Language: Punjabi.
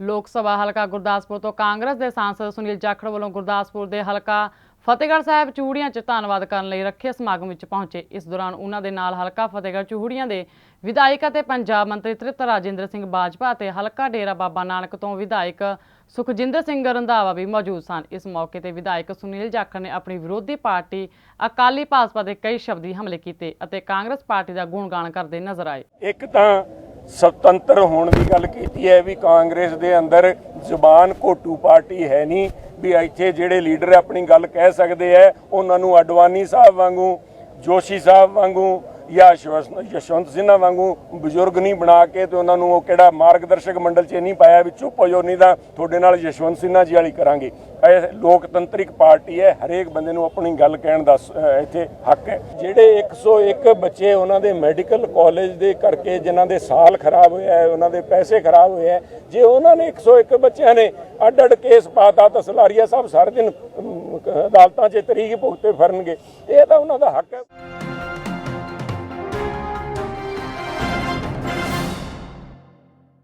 ਲੋਕ ਸਭਾ ਹਲਕਾ ਗੁਰਦਾਸਪੁਰ ਤੋਂ ਕਾਂਗਰਸ ਦੇ ਸਾਂਸਦ ਸੁਨੀਲ ਜਾਖੜ ਵੱਲੋਂ ਗੁਰਦਾਸਪੁਰ ਦੇ ਹਲਕਾ ਫਤਿਹਗੜ੍ਹ ਸਾਹਿਬ ਚੂੜੀਆਂ 'ਚ ਧੰਨਵਾਦ ਕਰਨ ਲਈ ਰੱਖੇ ਸਮਾਗਮ ਵਿੱਚ ਪਹੁੰਚੇ। ਇਸ ਦੌਰਾਨ ਉਹਨਾਂ ਦੇ ਨਾਲ ਹਲਕਾ ਫਤਿਹਗੜ੍ਹ ਚੂੜੀਆਂ ਦੇ ਵਿਧਾਇਕ ਅਤੇ ਪੰਜਾਬ ਮੰਤਰੀ ਤ੍ਰਿਪਤ ਰਾਜਿੰਦਰ ਸਿੰਘ ਬਾਜਵਾ ਅਤੇ ਹਲਕਾ ਡੇਰਾ ਬਾਬਾ ਨਾਨਕ ਤੋਂ ਵਿਧਾਇਕ ਸੁਖਜਿੰਦਰ ਸਿੰਘ ਰੰਧਾਵਾ ਵੀ ਮੌਜੂਦ ਸਨ। ਇਸ ਮੌਕੇ ਤੇ ਵਿਧਾਇਕ ਸੁਨੀਲ ਜਾਖੜ ਨੇ ਆਪਣੀ ਵਿਰੋਧੀ ਪਾਰਟੀ ਅਕਾਲੀ ਭਾਜਪਾ ਦੇ ਕਈ ਸ਼ਬਦੀ ਹਮਲੇ ਕੀਤੇ ਅਤੇ ਕਾਂਗਰਸ ਪਾਰਟੀ ਦਾ ਗੁਣਗਾਨ ਕਰਦੇ ਨਜ਼ਰ ਆਏ। ਇੱਕ ਤਾਂ ਸੁਤੰਤਰ ਹੋਣ ਦੀ ਗੱਲ ਕੀਤੀ ਹੈ ਵੀ ਕਾਂਗਰਸ ਦੇ ਅੰਦਰ ਜ਼ੁਬਾਨ ਘੋਟੂ ਪਾਰਟੀ ਹੈ ਨਹੀਂ, ਵੀ ਇੱਥੇ ਜਿਹੜੇ ਲੀਡਰ ਆਪਣੀ ਗੱਲ ਕਹਿ ਸਕਦੇ ਐ ਉਹਨਾਂ ਨੂੰ ਅਡਵਾਨੀ ਸਾਹਿਬ ਵਾਂਗੂ, ਜੋਸ਼ੀ ਸਾਹਿਬ ਵਾਂਗੂ ਜਾਂ ਯਸ਼ਵੰਤ ਸਿੰਘਾਂ ਵਾਂਗੂ ਬਜ਼ੁਰਗ ਨਹੀਂ ਬਣਾ ਕੇ ਤੇ ਉਹਨਾਂ ਨੂੰ ਉਹ ਕਿਹੜਾ ਮਾਰਗਦਰਸ਼ਕ ਮੰਡਲ 'ਚ ਨਹੀਂ ਪਾਇਆ ਵੀ ਚੁੱਪ ਹੋ ਜਾਓ, ਨਹੀਂ ਤਾਂ ਤੁਹਾਡੇ ਨਾਲ ਯਸ਼ਵੰਤ ਸਿੰਘਾਂ ਜੀ ਵਾਲੀ ਕਰਾਂਗੇ। ਇਹ ਲੋਕਤੰਤਰਿਕ ਪਾਰਟੀ ਹੈ, ਹਰੇਕ ਬੰਦੇ ਨੂੰ ਆਪਣੀ ਗੱਲ ਕਹਿਣ ਦਾ ਸ- ਇੱਥੇ ਹੱਕ ਹੈ। ਜਿਹੜੇ 101 ਬੱਚੇ ਉਹਨਾਂ ਦੇ ਮੈਡੀਕਲ ਕਾਲਜ ਦੇ ਕਰਕੇ ਜਿਨ੍ਹਾਂ ਦੇ ਸਾਲ ਖਰਾਬ ਹੋਇਆ ਹੈ ਉਹਨਾਂ ਦੇ ਪੈਸੇ ਖਰਾਬ ਹੋਏ ਹੈ ਜੇ ਉਹਨਾਂ ਨੇ 101 ਬੱਚਿਆਂ ਨੇ ਅੱਡ ਅੱਡ ਕੇਸ ਪਾਤਾ ਤਾਂ ਸਲਾਰੀਆ ਸਾਹਿਬ ਸਾਰੇ ਦਿਨ ਅਦਾਲਤਾਂ 'ਚ ਤਰੀਕ ਭੁਗਤੇ ਫਰਨਗੇ। ਇਹ ਤਾਂ ਉਹਨਾਂ ਦਾ ਹੱਕ ਹੈ।